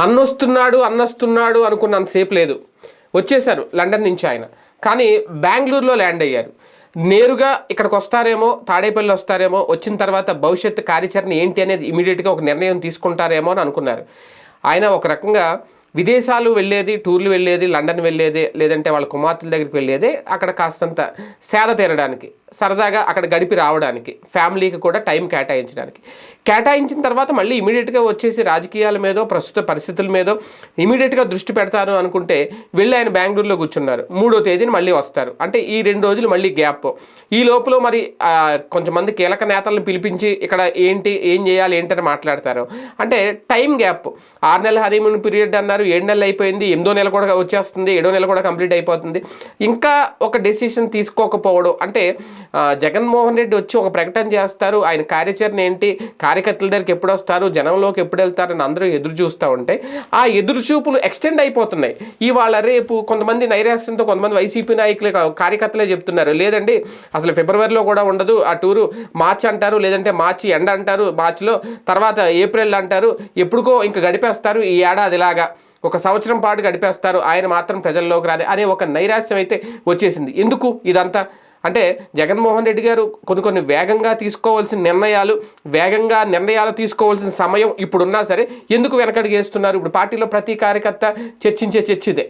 అన్నొస్తున్నాడు అన్నొస్తున్నాడు అనుకున్నంతసేపు లేదు. వచ్చేసారు లండన్ నుంచి ఆయన. కానీ బెంగళూరులో ల్యాండ్ అయ్యారు. నేరుగా ఇక్కడికి వస్తారేమో తాడేపల్లి వస్తారేమో వచ్చిన తర్వాత భవిష్యత్తు కార్యాచరణ ఏంటి అనేది ఇమీడియట్గా ఒక నిర్ణయం తీసుకుంటారేమో అని అనుకున్నారు. ఆయన ఒక రకంగా విదేశాలు వెళ్ళేది టూర్లు వెళ్ళేది లండన్ వెళ్ళేది లేదంటే వాళ్ళ కుమార్తెల దగ్గరికి వెళ్ళేది అక్కడ కాస్తంత సేద తీరడానికి. సరదాగా అక్కడ గడిపి రావడానికి ఫ్యామిలీకి కూడా టైం కేటాయించడానికి. కేటాయించిన తర్వాత మళ్ళీ ఇమీడియట్గా వచ్చేసి రాజకీయాల మీదో ప్రస్తుత పరిస్థితుల మీదో ఇమీడియట్గా దృష్టి పెడతారు అనుకుంటే వెళ్ళి ఆయన బెంగళూరులో కూర్చున్నారు. మూడో తేదీన మళ్ళీ వస్తారు. అంటే ఈ రెండు రోజులు మళ్ళీ గ్యాప్. ఈ లోపల మరి కొంతమంది కీలక నేతలను పిలిపించి ఇక్కడ ఏంటి ఏం చేయాలి ఏంటని మాట్లాడతారు. అంటే టైం గ్యాప్. ఆరు నెలల హనీమూన్ పీరియడ్ అన్నారు ఏడు నెలలు అయిపోయింది ఎనిమిదో నెల కూడా వచ్చేస్తుంది ఏడో నెల కూడా కంప్లీట్ అయిపోతుంది. ఇంకా ఒక డెసిషన్ తీసుకోకపోవడం అంటే జగన్మోహన్ రెడ్డి వచ్చి ఒక ప్రకటన చేస్తారు. ఆయన కార్యాచరణ ఏంటి? కార్యకర్తల దగ్గరికి ఎప్పుడు వస్తారు? జనంలోకి ఎప్పుడు వెళ్తారని అందరూ ఎదురు చూస్తూ ఉంటే ఆ ఎదురు చూపులు ఎక్స్టెండ్ అయిపోతున్నాయి. ఇవాళ రేపు కొంతమంది నైరాశ్యంతో కొంతమంది వైసీపీ నాయకులు కార్యకర్తలే చెప్తున్నారు. లేదండి అసలు ఫిబ్రవరిలో కూడా ఉండదు. ఆ టూరు మార్చి అంటారు లేదంటే మార్చి ఎండ అంటారు మార్చిలో తర్వాత ఏప్రిల్ అంటారు. ఎప్పుడుకో ఇంకా గడిపేస్తారు. ఈ ఏడాదిలాగా ఒక సంవత్సరం పాటు గడిపేస్తారు. ఆయన మాత్రం ప్రజల్లోకి రాదు అనే ఒక నైరాశ్యం అయితే వచ్చేసింది. ఎందుకు? ఇదంతా అంటే జగన్మోహన్ రెడ్డి గారు కొన్ని కొన్ని వేగంగా తీసుకోవాల్సిన నిర్ణయాలు వేగంగా నిర్ణయాలు తీసుకోవాల్సిన సమయం ఇప్పుడున్నా సరే ఎందుకు వెనకడిగేస్తున్నారు? ఇప్పుడు పార్టీలో ప్రతి కార్యకర్త చర్చించే చర్చిదే.